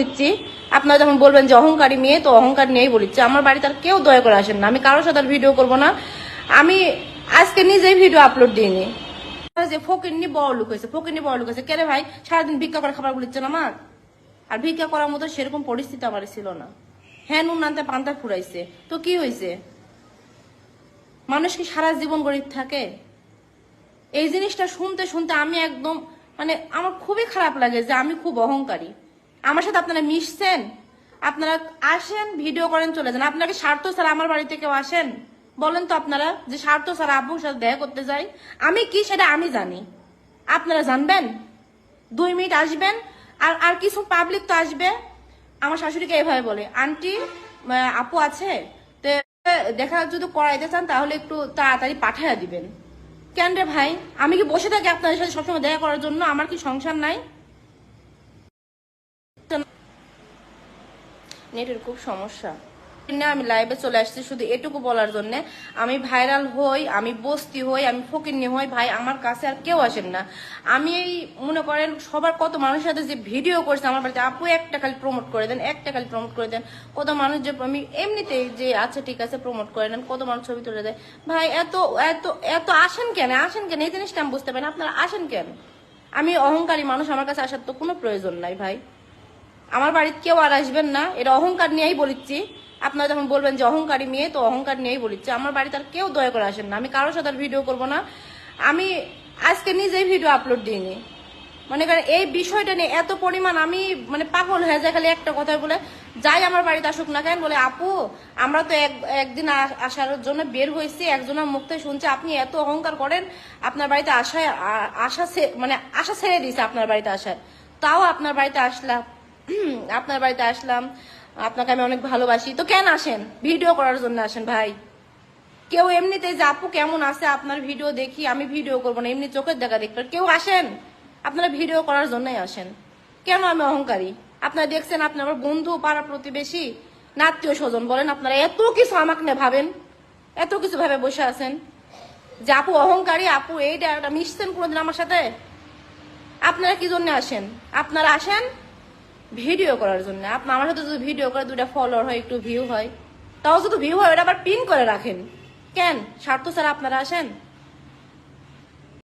দিচ্ছি আপনারা যখন বলবেন যে অহংকারী মেয়ে, তো অহংকার নিয়েই বলিচ্ছি। আমার বাড়িতে আর কেউ দয়া করে আসেন না। আমি কারোর সাথে ভিডিও করব না। আমি আজকে নিজেই ভিডিও আপলোড দিইনি। যে ফকিরনি বড় লোক হয়েছে ফকিরনি বড় লোক হয়েছে। কেরে ভাই? সারাদিন ভিক্ষা করে খাবার বলিচ্ছেন আমার আর ভিক্ষা করার মতো সেরকম পরিস্থিতি আমার ছিল না। হ্যাঁ নুন আনতে পান্তা ফুরাইছে। তো কি হয়েছে মানুষ কি সারা জীবন গরিব থাকে? এই জিনিসটা শুনতে শুনতে আমি একদম মানে আমার খুবই খারাপ লাগে যে আমি খুব অহংকারী। আমার সাথে আপনারা মিশছেন, আপনারা আসেন, ভিডিও করেন, চলে যান। আপনাকে স্বার্থ ছাড়া আমার বাড়িতে কেউ আসেন? বলেন তো আপনারা যে স্বার্থ ছাড়া আব্বুর সাথে দেখা করতে যাই। আমি কি সেটা আমি জানি। আপনারা জানবেন? দুই মিনিট আসবেন, আর আর কিছু পাবলিক তো আসবে। আমার শাশুড়িকে এভাবে বলে, আন্টি আপু আছে? তো, দেখা যদি করাইতে চান তাহলে একটু তাড়াতাড়ি পাঠাইয়া দিবেন। কেন রে ভাই? আমি কি বসে থাকি আপনাদের সাথে সবসময় দেখা করার জন্য? আমার কি সংসার নাই? নেটের খুব সমস্যা। না, আমি লাইভে চলে আসছি শুধু এটুকু বলার জন্য। আমি ভাইরাল হই, আমি বস্তি হই, আমি ফকিরনি হই, ভাই, আমার কাছে আর কেউ আসেন না। আমি এই, মনে করেন, সবার কত মানুষের সাথে যে ভিডিও করছে, আমার বাড়িতে আপু একটা খালি প্রমোট করে দেন, একটা খালি প্রমোট করে দেন। কত মানুষ যে, আমি এমনিতেই যে আচ্ছা ঠিক আছে প্রমোট করে দেন কত মানুষ ছবি তুলে দেয়। ভাই, এত এত এত আসেন কেন? আসেন কেন? এই জিনিসটা আমি বুঝতে পারি আপনারা আসেন কেন? আমি অহংকারী মানুষ, আমার কাছে আসার তো কোনো প্রয়োজন নাই, ভাই। আমার বাড়িতে কেউ আর আসবেন না এটা অহংকার নিয়েই বলিচ্ছি। আপনারা যখন বলবেন যে অহংকারী মেয়ে, তো অহংকার নিয়েই বলিচ্ছি। আমার বাড়িতে আর কেউ দয়া করে আসেন না। আমি কারোর সাথে ভিডিও করব না। আমি আজকে নিজেই ভিডিও আপলোড দিইনি। মনে করেন এই বিষয়টা নিয়ে এত পরিমাণ আমি মানে পাগল হয়ে যায় খালি একটা কথা বলে, যাই আমার বাড়িতে আসুক না কেন, বলে, আপু, আমরা তো এক, একদিন আসার জন্য বের হয়েছি, একজনের মুখ থেকে শুনছি আপনি এত অহংকার করেন, আপনার বাড়িতে আসায় আশা মানে আশা ছেড়ে দিয়েছে আপনার বাড়িতে আসার তাও আপনার বাড়িতে আসলাম। আপনার বাড়িতে আসলাম। আপনাকে আমি অনেক ভালোবাসি। তো কেন আসেন? ভিডিও করার জন্য আসেন ভাই। কেউ এমনিতে যে, আপু কেমন আছে? আপনার ভিডিও দেখি, আমি ভিডিও করব না। এমনি চোখের দেখা দেখতে কেউ আসেন? আপনারা ভিডিও করার জন্যই আসেন। কেন আমি অহংকারী? আপনারা দেখছেন আপনি আমার বন্ধু, পাড়া প্রতিবেশী, নাত্মীয় স্বজন বলেন, আপনারা এত কিছু আমাকে নিয়ে ভাবেন, এত কিছু ভাবে বসে আছেন যে, আপু অহংকারী, আপু এইটা মিশছেন কোনোদিন আমার সাথে? আপনারা কি জন্য আসেন? আপনারা আসেন? ভিডিও করার জন্য। আপনি আমার সাথে যদি ভিডিও করে দুটা ফলোয়ার হয়, একটু ভিউ হয়, তাও যদি ভিউ হয়, ওটা আবার পিন করে রাখেন। কেন? স্বার্থ স্যার আপনারা আসেন?